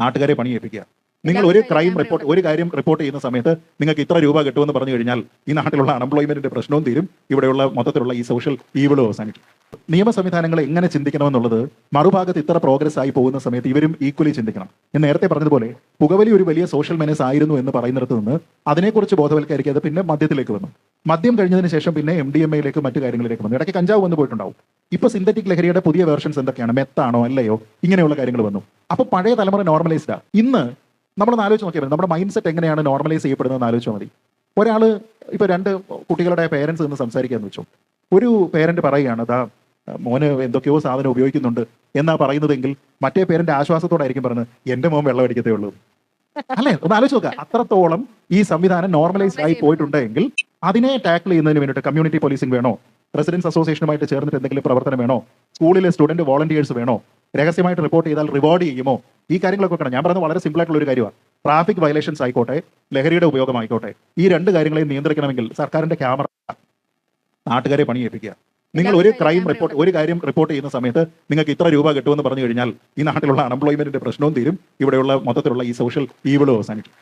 നാട്ടുകാരെ പണിയേപ്പിക്കുക നിങ്ങൾ ഒരു ക്രൈം റിപ്പോർട്ട് ഒരു കാര്യം റിപ്പോർട്ട് ചെയ്യുന്ന സമയത്ത് നിങ്ങൾക്ക് ഇത്ര രൂപ കിട്ടുമെന്ന് പറഞ്ഞു കഴിഞ്ഞാൽ ഈ നാട്ടിലുള്ള അൺഎംപ്ലോയ്മെന്റിന്റെ പ്രശ്നവും തീരും. ഇവിടെയുള്ള മൊത്തത്തിലുള്ള ഈ സോഷ്യൽ ഈവിളും അവസാനിക്കും. നിയമ സംവിധാനങ്ങൾ എങ്ങനെ ചിന്തിക്കണമെന്നുള്ളത് മറുഭാഗത്ത് ഇത്ര പ്രോഗ്രസ് ആയി പോകുന്ന സമയത്ത് ഇവരും ഈക്വലി ചിന്തിക്കണം. ഞാൻ നേരത്തെ പറഞ്ഞതുപോലെ പുകവലി ഒരു വലിയ സോഷ്യൽ മെനസ് ആയിരുന്നു എന്ന് പറയുന്നിടത്ത് നിന്ന് അതിനെക്കുറിച്ച് ബോധവൽക്കരിക്കാതെ പിന്നെ മദ്യത്തിലേക്ക് വന്നു. മദ്യം കഴിഞ്ഞതിന് ശേഷം പിന്നെ എം ഡി എം എയിലേക്ക് മറ്റു കാര്യങ്ങളിലേക്ക് വന്നു. ഇടയ്ക്ക് കഞ്ചാവ് വന്നു പോയിട്ടുണ്ടാവും. ഇപ്പൊ സിന്തറ്റിക് ലഹരിയുടെ പുതിയ വേർഷൻസ് എന്തൊക്കെയാണ്? മെത്താണോ അല്ലയോ? ഇങ്ങനെയുള്ള കാര്യങ്ങൾ വന്നു. അപ്പൊ പഴയ തലമുറ നോർമലൈസ്ഡ് നോർമലൈസ്ഡാ ഇന്ന് നമ്മളൊന്ന് ആലോചിച്ച് നോക്കിയാൽ മതി. നമ്മുടെ മൈൻഡ് സെറ്റ് എങ്ങനെയാണ് നോർമലൈസ് ചെയ്യപ്പെടുന്നതെന്ന് ആലോചിച്ചാൽ മതി. ഒരാൾ ഇപ്പൊ രണ്ട് കുട്ടികളുടെ പേരൻസ് നിന്ന് സംസാരിക്കാന്ന് വെച്ചു. ഒരു പേരന്റ് പറയുകയാണ് അതാ മോന് എന്തൊക്കെയോ സാധനം ഉപയോഗിക്കുന്നുണ്ട് എന്നാ പറയുന്നതെങ്കിൽ മറ്റേ പേരന്റ് ആശ്വാസത്തോടായിരിക്കും പറഞ്ഞത് എന്റെ മോൻ വെള്ളം അടിക്കത്തേ ഉള്ളൂ. അല്ലേ? ഒന്ന് ആലോചിച്ച് നോക്കുക അത്രത്തോളം ഈ സംവിധാനം നോർമലൈസ് ആയി പോയിട്ടുണ്ടെങ്കിൽ അതിനെ ടാക്കിൾ ചെയ്യുന്നതിന് വേണ്ടിയിട്ട് കമ്മ്യൂണിറ്റി പോലീസിംഗ് വേണോ? റെസിഡൻസ് അസോസിയേഷനുമായിട്ട് ചേർന്നിട്ട് എന്തെങ്കിലും പ്രവർത്തനം വേണോ? സ്കൂളിലെ സ്റ്റുഡന്റ് വോളണ്ടിയേഴ്സ് വേണോ? രഹസ്യമായിട്ട് റിപ്പോർട്ട് ചെയ്താൽ റിവാർഡ് ചെയ്യുമോ? ഈ കാര്യങ്ങളൊക്കെ വെക്കണം ഞാൻ പറഞ്ഞത് വളരെ സിമ്പിൾ ആയിട്ടുള്ള ഒരു കാര്യമാണ് ട്രാഫിക് വയലേഷൻസ് ആയിക്കോട്ടെ ലഹരിയുടെ ഉപയോഗം ആയിക്കോട്ടെ ഈ രണ്ട് കാര്യങ്ങളെയും നിയന്ത്രിക്കണമെങ്കിൽ സർക്കാരിന്റെ ക്യാമറ നാട്ടുകാരെ പണിയേൽപ്പിക്കുക. നിങ്ങൾ ഒരു ക്രൈം റിപ്പോർട്ട് ഒരു കാര്യം റിപ്പോർട്ട് ചെയ്യുന്ന സമയത്ത് നിങ്ങൾക്ക് ഇത്ര രൂപ കിട്ടുമെന്ന് പറഞ്ഞു കഴിഞ്ഞാൽ ഈ നാട്ടിലുള്ള അൺഎംപ്ലോയ്മെന്റിന്റെ പ്രശ്നവും തീരും. ഇവിടെയുള്ള മൊത്തത്തിലുള്ള ഈ സോഷ്യൽ ഈവിളും അവസാനിക്കും.